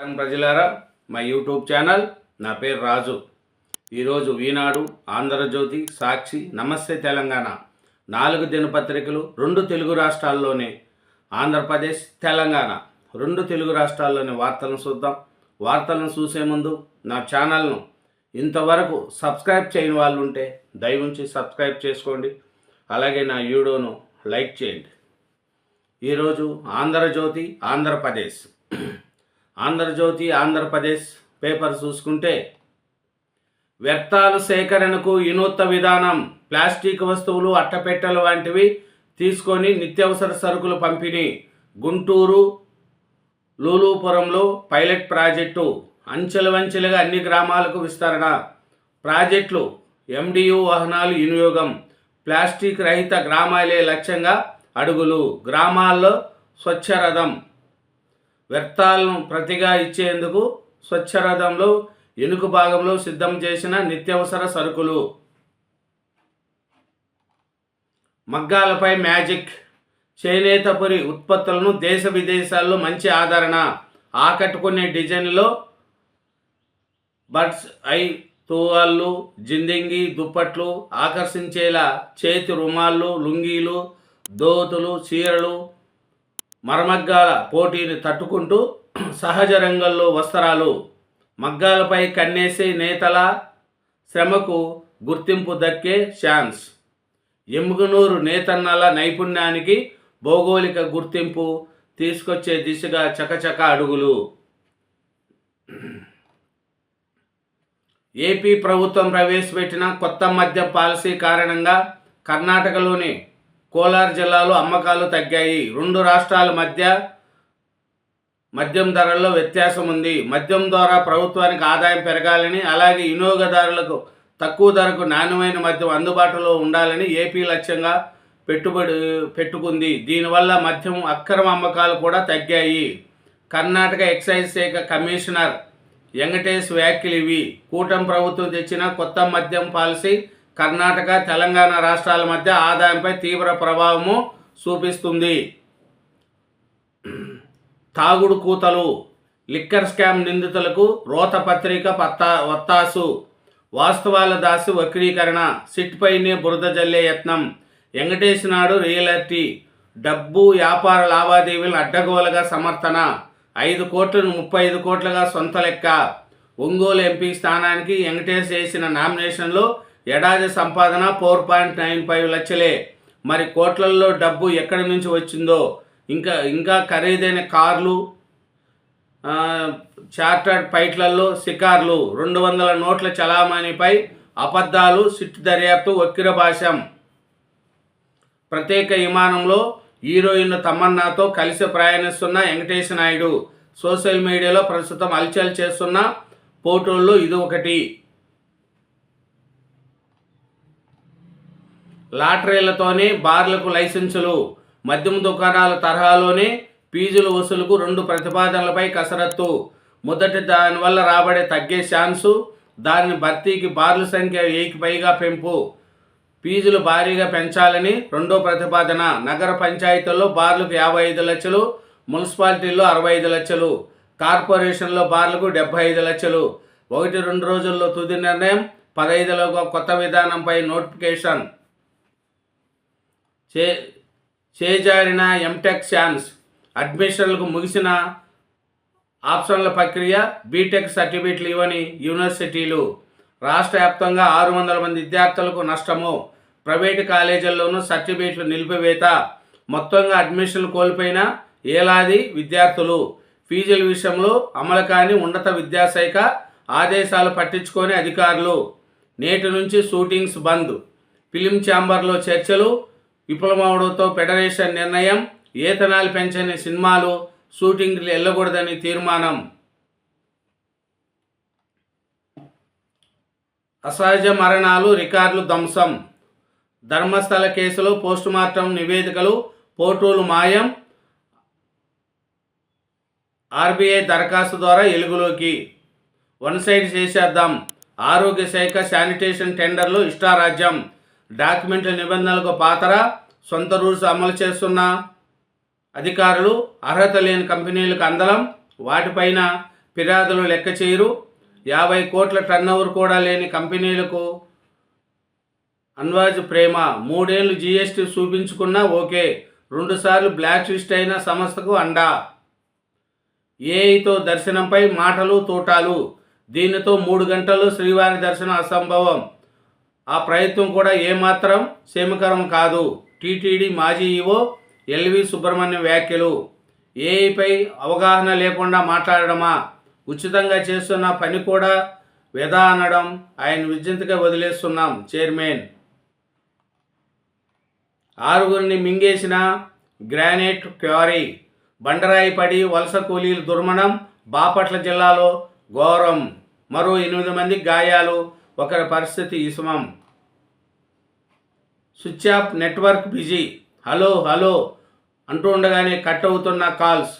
ప్రజలారా మా YouTube channel నా పేరు రాజు. ఈరోజు ఈనాడు ఆంధ్రజ్యోతి సాక్షి నమస్తే తెలంగాణ. నాలుగు దినపత్రికలు రెండు తెలుగు రాష్ట్రాల్లోనే ఆంధ్రప్రదేశ్ తెలంగాణ. రెండు తెలుగు రాష్ట్రాల్లోని వార్తలను చూద్దాం. వార్తలను చూసే ముందు నా ఛానల్ను ఇంతవరకు సబ్స్క్రైబ్ చేయని వాళ్ళు ఉంటే దయవుంచి సబ్స్క్రైబ్ చేసుకోండి. అలాగే నా వీడియోను లైక్ చేయండి. ఈరోజు ఆంధ్రజ్యోతి ఆంధ్రప్రదేశ్. ఆంధ్రజ్యోతి ఆంధ్రప్రదేశ్ పేపర్ చూసుకుంటే వ్యర్థాలు సేకరణకు వినూత్న విధానం ప్లాస్టిక్ వస్తువులు అట్టపెట్టెలు వంటివి తీసుకొని నిత్యావసర సరుకులు పంపిణీ. గుంటూరు లూలూపురంలో పైలట్ ప్రాజెక్టు. అంచెలవంచెలుగా అన్ని గ్రామాలకు విస్తరణ. ప్రాజెక్టులు ఎండియు వాహనాలు వినియోగం. ప్లాస్టిక్ రహిత గ్రామాలే లక్ష్యంగా అడుగులు. గ్రామాల్లో స్వచ్ఛరథం వ్యర్థాలను ప్రతిగా ఇచ్చేందుకు స్వచ్ఛరథంలో ఎనుకు భాగంలో సిద్ధం చేసిన నిత్యవసర సరుకులు. మగ్గాలపై మ్యాజిక్. చేనేతపరి ఉత్పత్తులను దేశ విదేశాల్లో మంచి ఆదరణ. ఆకట్టుకునే డిజైన్లో బడ్స్ ఐ తువాళ్ళు జిందింగి దుప్పట్లు ఆకర్షించేలా చేతి రుమాళ్ళు లుంగీలు దోతులు చీరలు మరమగ్గాల పోటీని తట్టుకుంటూ సహజ రంగంలో వస్త్రాలు మగ్గాలపై కన్నేసే నేతల శ్రమకు గుర్తింపు దక్కే ఛాన్స్. ఎముగనూరు నేతన్నల నైపుణ్యానికి భౌగోళిక గుర్తింపు తీసుకొచ్చే దిశగా చకచక అడుగులు. ఏపీ ప్రభుత్వం ప్రవేశపెట్టిన కొత్త మద్య పాలసీ కారణంగా కర్ణాటకలోని కోలార్ జిల్లాలో అమ్మకాలు తగ్గాయి. రెండు రాష్ట్రాల మధ్య మద్యం ధరల్లో వ్యత్యాసం ఉంది. మద్యం ద్వారా ప్రభుత్వానికి ఆదాయం పెరగాలని అలాగే వినియోగదారులకు తక్కువ ధరకు నాణ్యమైన మద్యం అందుబాటులో ఉండాలని ఏపీ లక్ష్యంగా పెట్టుబడి పెట్టుకుంది. దీనివల్ల మద్యం అక్రమ అమ్మకాలు కూడా తగ్గాయి. కర్ణాటక ఎక్సైజ్ శాఖ కమిషనర్ వెంకటేష్ వ్యాఖ్యలు ఇవి. కూటమి ప్రభుత్వం తెచ్చిన కొత్త మద్యం పాలసీ కర్ణాటక తెలంగాణ రాష్ట్రాల మధ్య ఆదాయంపై తీవ్ర ప్రభావము చూపిస్తుంది. తాగుడు కూతలు లిక్కర్ స్కామ్ నిందితులకు రోతపత్రిక పత్తా వత్తాసు. వాస్తవాల దాసి వక్రీకరణ సిట్పైనే బురద జల్లే యత్నం. వెంకటేష్ నాడు రియల్టీ. డబ్బు వ్యాపార లావాదేవీలను అడ్డగోలుగా సమర్థన. ఐదు కోట్లను ముప్పై ఐదు కోట్లుగా సొంత లెక్క. ఒంగోలు ఎంపీ స్థానానికి వెంకటేష్ చేసిన నామినేషన్లో ఏడాది సంపాదన ఫోర్ పాయింట్ నైన్ ఫైవ్ లక్షలే. మరి కోట్లల్లో డబ్బు ఎక్కడి నుంచి వచ్చిందో? ఇంకా ఇంకా ఖరీదైన కార్లు చార్టర్డ్ ఫైట్లలో షికార్లు రెండు వందల నోట్ల చలామణిపై అబద్ధాలు సిట్ దర్యాప్తు వక్కిర భాషం. ప్రత్యేక విమానంలో హీరోయిన్ తమన్నాతో కలిసి ప్రయాణిస్తున్న వెంకటేష్ నాయుడు. సోషల్ మీడియాలో ప్రస్తుతం హల్చల్ చేస్తున్న ఫోటోల్లో ఇది ఒకటి. లాటరీలతోనే బార్లకు లైసెన్సులు మద్యం దుకాణాల తరహాలోనే ఫీజుల వసూలుకు రెండు ప్రతిపాదనలపై కసరత్తు. మొదటి దానివల్ల రాబడే తగ్గే ఛాన్సు దాని భర్తీకి బార్ల సంఖ్య వెయ్యికి పైగా పెంపు. ఫీజులు భారీగా పెంచాలని రెండో ప్రతిపాదన. నగర పంచాయతీల్లో బార్లకు యాభై ఐదు లక్షలు మున్సిపాలిటీల్లో అరవై ఐదు లక్షలు కార్పొరేషన్లో బార్లకు డెబ్బై ఐదు లక్షలు. ఒకటి రెండు రోజుల్లో తుది నిర్ణయం పదహైదులో కొత్త విధానంపై నోటిఫికేషన్. చే చేజారిన ఎంటెక్ ఛాన్స్ అడ్మిషన్లకు ముగిసిన ఆప్షన్ల ప్రక్రియ బీటెక్ సర్టిఫికెట్లు ఇవ్వని యూనివర్సిటీలు రాష్ట్ర వ్యాప్తంగా ఆరు వందల మంది విద్యార్థులకు నష్టము. ప్రైవేటు కాలేజీల్లోనూ సర్టిఫికెట్లు నిలిపివేత మొత్తంగా అడ్మిషన్లు కోల్పోయిన ఏలాది విద్యార్థులు. ఫీజుల విషయంలో అమలు కాని ఉన్నత విద్యాశాఖ ఆదేశాలు పట్టించుకొని అధికారులు. నేటి నుంచి షూటింగ్స్ బంద్. ఫిలిం ఛాంబర్లో చర్చలు విఫలమవడంతో ఫెడరేషన్ నిర్ణయం ఏతనాలు పెంచని సినిమాలు షూటింగ్లు వెళ్ళకూడదని తీర్మానం. అసహజ మరణాలు రికార్డులు ధ్వంసం. ధర్మస్థల కేసులో పోస్టుమార్టం నివేదికలు ఫోటోలు మాయం. ఆర్బీఐ దరఖాస్తు ద్వారా ఎలుగులోకి వన్ సైడ్ చేసేద్దాం. ఆరోగ్య శాఖ శానిటేషన్ టెండర్లు ఇష్టారాజ్యం. డాక్యుమెంట్ల నిబంధనలకు పాతర సొంత రూల్స్ అమలు చేస్తున్న అధికారులు అర్హత లేని కంపెనీలకు అందలం వాటిపైన ఫిర్యాదులు లెక్క చేయరు. యాభై కోట్ల టర్నోవర్ కూడా లేని కంపెనీలకు అన్వాజ్ ప్రేమ. మూడేళ్ళు జీఎస్టీ చూపించుకున్నా ఓకే రెండుసార్లు బ్లాక్ లిస్ట్ అయిన సంస్థకు అండా. ఏఐతో దర్శనంపై మాటలు తోటాలు. దీనితో మూడు గంటలు శ్రీవారి దర్శనం అసంభవం. ఆ ప్రయత్నం కూడా ఏమాత్రం క్షేమకరం కాదు. టీటీడీ మాజీ ఈవో ఎల్వి సుబ్రహ్మణ్యం వ్యాఖ్యలు. ఏఐపై అవగాహన లేకుండా మాట్లాడడమా? ఉచితంగా చేస్తున్న పని కూడా వెదా అనడం ఆయన విజ్ఞతగా వదిలేస్తున్నాం చైర్మన్. ఆరుగురిని మింగేసిన గ్రానైట్ క్వారీ బండరాయి పడి వలస కూలీలు దుర్మణం బాపట్ల జిల్లాలో ఘోరం. మరో ఎనిమిది మంది గాయాలు ఒకరి పరిస్థితి ఇసుమం. Switch off network busy. Hello hello అంటూ ఉండగానే కట్ అవుతున్న కాల్స్.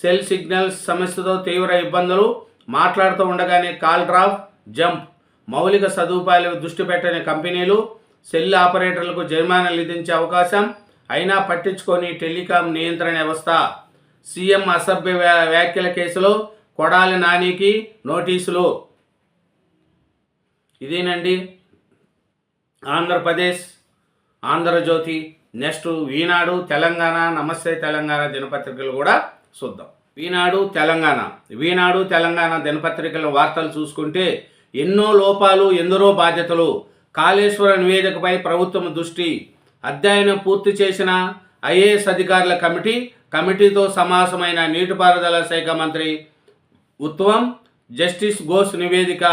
సెల్ సిగ్నల్స్ సమస్యతో తీవ్ర ఇబ్బందులు. మాట్లాడుతూ ఉండగానే కాల్ డ్రాప్ జంప్. మౌలిక సదుపాయాలు దృష్టి పెట్టని కంపెనీలు సెల్ ఆపరేటర్లకు జరిమానాలు విధించే అవకాశం. అయినా పట్టించుకొని టెలికాం నియంత్రణ వ్యవస్థ. సీఎం అసభ్య వ్యా- వ్యాఖ్యల కేసులో కొడాలి నానికి నోటీసులు. ఇదేనండి? ఆంధ్రప్రదేశ్ ఆంధ్రజ్యోతి నెక్స్ట్ ఈనాడు తెలంగాణ నమస్తే తెలంగాణ దినపత్రికలు కూడా చూద్దాం. ఈనాడు తెలంగాణ. ఈనాడు తెలంగాణ దినపత్రికల వార్తలు చూసుకుంటే ఎన్నో లోపాలు ఎందరో బాధ్యతలు. కాళేశ్వర నివేదికపై ప్రభుత్వం దృష్టి. అధ్యయనం పూర్తి చేసిన ఐఏఎస్ అధికారుల కమిటీ కమిటీతో సమాసమైన నీటిపారుదల శాఖ మంత్రి ఉత్తమం జస్టిస్ ఘోష్ నివేదిక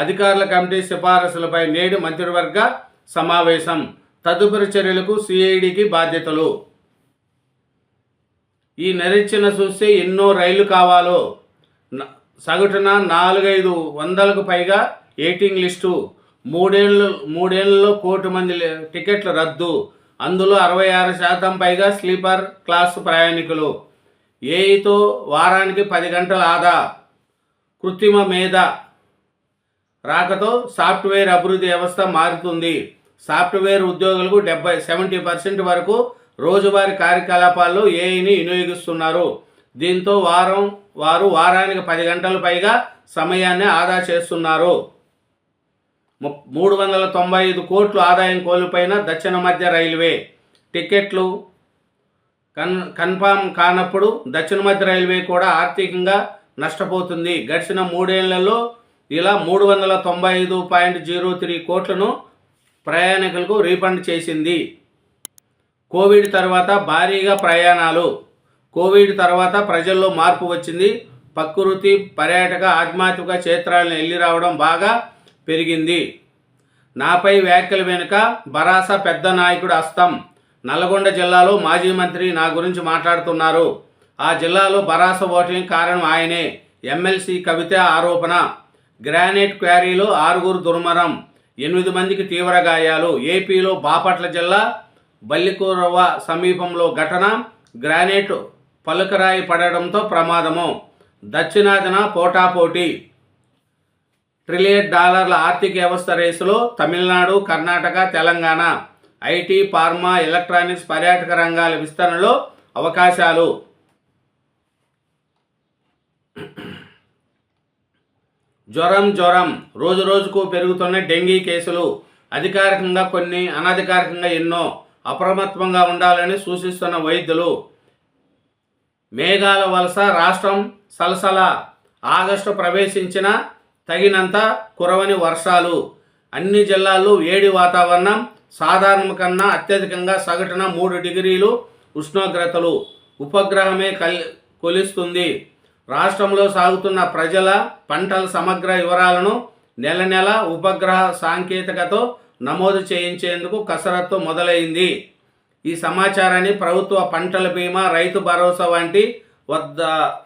అధికారుల కమిటీ సిఫారసులపై నేడు మంత్రివర్గ సమావేశం. తదుపరి చర్యలకు సిఐడికి బాధ్యతలు. ఈ నిరీక్షణ చూస్తే ఎన్నో రైళ్ళు కావాలో. సగటున నాలుగైదు వందలకు పైగా ఎయిటింగ్ లిస్టు. మూడేళ్ళు మూడేళ్ళలో కోటి మంది టికెట్లు రద్దు. అందులో అరవై ఆరు శాతం పైగా స్లీపర్ క్లాస్ ప్రయాణికులు. ఏఈతో వారానికి పది గంటల ఆదా. కృత్రిమ మేధ. రాకతో సాఫ్ట్వేర్ అభివృద్ధి వ్యవస్థ మారుతుంది. సాఫ్ట్వేర్ ఉద్యోగులకు డెబ్బై సెవెంటీ పర్సెంట్ వరకు రోజువారీ కార్యకలాపాల్లో ఏఐని వినియోగిస్తున్నారు. దీంతో వారం వారు వారానికి పది గంటల పైగా సమయాన్ని ఆదా చేస్తున్నారు. మూడు వందల తొంభై ఐదు కోట్లు ఆదాయం కోల్పోయిన దక్షిణ మధ్య రైల్వే. టికెట్లు కన్ కన్ఫామ్ కానప్పుడు దక్షిణ మధ్య రైల్వే కూడా ఆర్థికంగా నష్టపోతుంది. గడిచిన మూడేళ్ళలో ఇలా మూడు వందల తొంభై ఐదు పాయింట్ జీరో త్రీ కోట్లను ప్రయాణికులకు రీఫండ్ చేసింది. కోవిడ్ తర్వాత భారీగా ప్రయాణాలు. కోవిడ్ తర్వాత ప్రజల్లో మార్పు వచ్చింది. ప్రకృతి పర్యాటక ఆధ్యాత్మిక క్షేత్రాలను వెళ్ళి రావడం బాగా పెరిగింది. నాపై వ్యాఖ్యల వెనుక బరాస పెద్ద నాయకుడు అస్తం. నల్గొండ జిల్లాలో మాజీ మంత్రి నా గురించి మాట్లాడుతున్నారు. ఆ జిల్లాలో బరాస ఓటింగ్ కారణం ఆయనే. ఎమ్మెల్సీ కవిత ఆరోపణ. గ్రానైట్ క్వారీలో ఆరుగురు దుర్మరం ఎనిమిది మందికి తీవ్ర గాయాలు. ఏపీలో బాపట్ల జిల్లా బల్లికూరవ సమీపంలో ఘటన. గ్రానైట్ పలుకరాయి పడడంతో ప్రమాదము. దక్షిణాదిన పోటాపోటీ. ట్రిలియన్ డాలర్ల ఆర్థిక వ్యవస్థ రేసులో Tamil Nadu Karnataka Telangana. IT pharma electronics పర్యాటక రంగాల విస్తరణలో అవకాశాలు. జ్వరం జ్వరం. రోజు రోజుకు పెరుగుతున్న డెంగీ కేసులు. అధికారికంగా కొన్ని అనధికారికంగా ఎన్నో. అప్రమత్తంగా ఉండాలని సూచిస్తున్న వైద్యులు. మేఘాల వలస రాష్ట్రం సలసల. ఆగస్టు ప్రవేశించిన తగినంత కురవని వర్షాలు. అన్ని జిల్లాల్లో వేడి వాతావరణం. సాధారణం కన్నా అత్యధికంగా సగటున మూడు డిగ్రీలు ఉష్ణోగ్రతలు. ఉపగ్రహమే కల్ కొలిస్తుంది. రాష్ట్రంలో సాగుతున్న ప్రజల పంటల సమగ్ర వివరాలను నెల నెల ఉపగ్రహ సాంకేతికతో నమోదు చేయించేందుకు కసరత్తు మొదలైంది. ఈ సమాచారాన్ని ప్రభుత్వ పంటల బీమా రైతు భరోసా వంటి వద్ద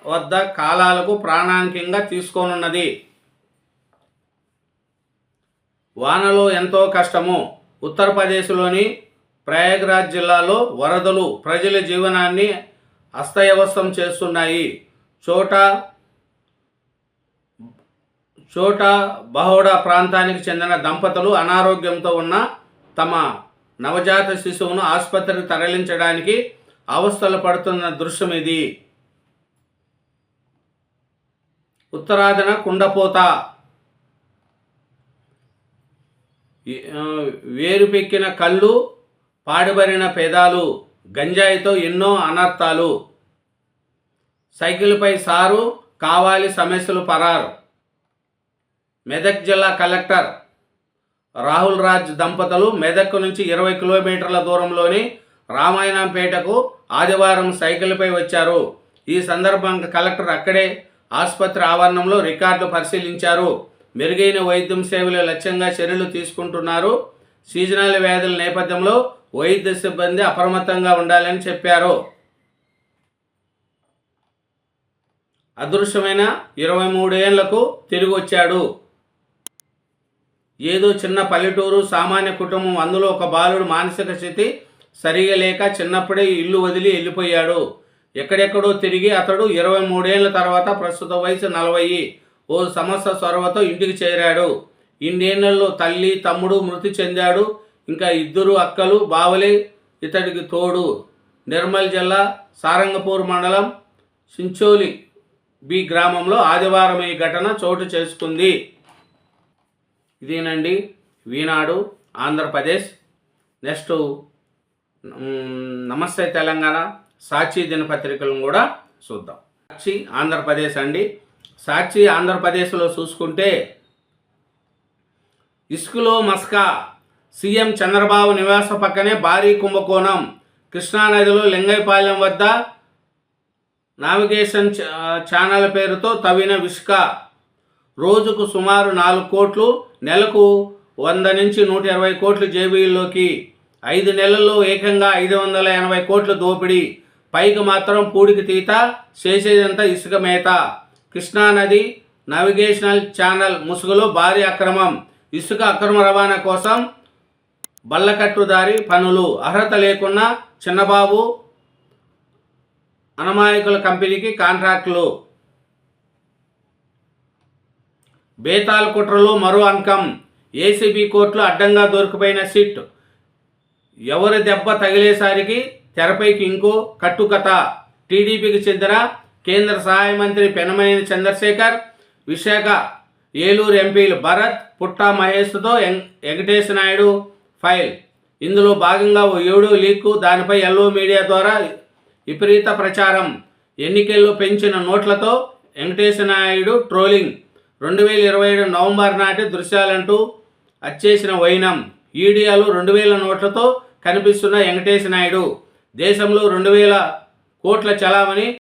వద్ద కాలాలకు ప్రాణాంకంగా తీసుకోనున్నది. వానలో ఎంతో కష్టము. ఉత్తరప్రదేశ్లోని ప్రయాగ్రాజ్ జిల్లాలో వరదలు ప్రజల జీవనాన్ని అస్తవ్యవస్థం చేస్తున్నాయి. చోట చోటా బహోడా ప్రాంతానికి చెందిన దంపతులు అనారోగ్యంతో ఉన్న తమ నవజాత శిశువును ఆసుపత్రికి తరలించడానికి అవస్థలు పడుతున్న దృశ్యం ఇది. ఉత్తరాదిన కుండపోత. వేరుపెక్కిన కళ్ళు పాడుబడిన పేదాలు గంజాయితో ఎన్నో అనర్థాలు. సైకిల్పై సారు కావాలి సమస్యలు పరారు. మెదక్ జిల్లా కలెక్టర్ రాహుల్ రాజ్ దంపతులు మెదక్ నుంచి ఇరవై కిలోమీటర్ల దూరంలోని రామాయణంపేటకు ఆదివారం సైకిల్పై వచ్చారు. ఈ సందర్భంగా కలెక్టర్ అక్కడే ఆసుపత్రి ఆవరణంలో రికార్డు పరిశీలించారు. మెరుగైన వైద్యం సేవలు లక్ష్యంగా చర్యలు తీసుకుంటున్నారు. సీజనల్ వ్యాధుల నేపథ్యంలో వైద్య సిబ్బంది అప్రమత్తంగా ఉండాలని చెప్పారు. అదృశ్యమైన ఇరవై మూడేళ్ళకు తిరిగి వచ్చాడు ఏదో చిన్న పల్లెటూరు సామాన్య కుటుంబం అందులో ఒక బాలుడు మానసిక స్థితి సరిగా లేక చిన్నప్పుడే ఇల్లు వదిలి వెళ్ళిపోయాడు. ఎక్కడెక్కడో తిరిగి అతడు ఇరవై మూడేళ్ళ తర్వాత ప్రస్తుత వయసు నలభై. ఓ సమస్య చొరవతో ఇంటికి చేరాడు. ఇన్నేళ్ళలో తల్లి తమ్ముడు మృతి చెందాడు. ఇంకా ఇద్దరు అక్కలు బావలే ఇతడికి తోడు. నిర్మల్ జిల్లా సారంగపూర్ మండలం సించోలి బి గ్రామంలో ఆదివారం ఈ ఘటన చోటు చేసుకుంది. ఇదేనండి? వీనాడు ఆంధ్రప్రదేశ్. నెక్స్ట్ నమస్తే తెలంగాణ. సాక్షి దినపత్రికలను కూడా చూద్దాం. సాక్షి ఆంధ్రప్రదేశ్ అండి. సాక్షి ఆంధ్రప్రదేశ్లో చూసుకుంటే ఇసుకలో మస్కా సీఎం చంద్రబాబు నివాస పక్కనే భారీ కుంభకోణం. కృష్ణానదిలో లింగైపాలెం వద్ద నావిగేషన్ ఛా- ఛానల్ పేరుతో తవ్విన విసుక రోజుకు సుమారు నాలుగు కోట్లు నెలకు వంద నుంచి నూట ఇరవై కోట్లు జేబీల్లోకి ఐదు నెలల్లో ఏకంగా ఐదు వందల ఎనభై కోట్లు దోపిడీ. పైకి మాత్రం పూడికి తీత చేసేదంతా ఇసుక మేత. కృష్ణానది నావిగేషనల్ ఛానల్ ముసుగులో భారీ అక్రమం. ఇసుక అక్రమ రవాణా కోసం బల్లకట్టుదారి పనులు. అర్హత లేకున్నా చిన్నబాబు అనమాయకుల కంపెనీకి కాంట్రాక్టులు. బేతాల్ కుట్రలో మరో అంకం. ఏసీబీ కోర్టులో అడ్డంగా దొరికిపోయిన సిట్. ఎవరి దెబ్బ తగిలేసరికి తెరపైకి ఇంకో కట్టుకథ. టీడీపీకి చెందిన కేంద్ర సహాయ మంత్రి పెనమనేని చంద్రశేఖర్ విశాఖ ఏలూరు ఎంపీలు భరత్ పుట్టా మహేష్తో వెం నాయుడు ఫైల్. ఇందులో భాగంగా ఓ ఏడో లీకు దానిపై ఎల్లో మీడియా ద్వారా విపరీత ప్రచారం. ఎన్నికల్లో పెంచిన నోట్లతో వెంకటేశ్వర నాయుడు ట్రోలింగ్. రెండు వేల ఇరవై ఏడు నవంబర్ నాటి దృశ్యాలంటూ అచ్చేసిన వైనం. ఈడియాలు రెండు వేల నోట్లతో కనిపిస్తున్న వెంకటేశ నాయుడు. దేశంలో రెండు వేల కోట్ల చలామణి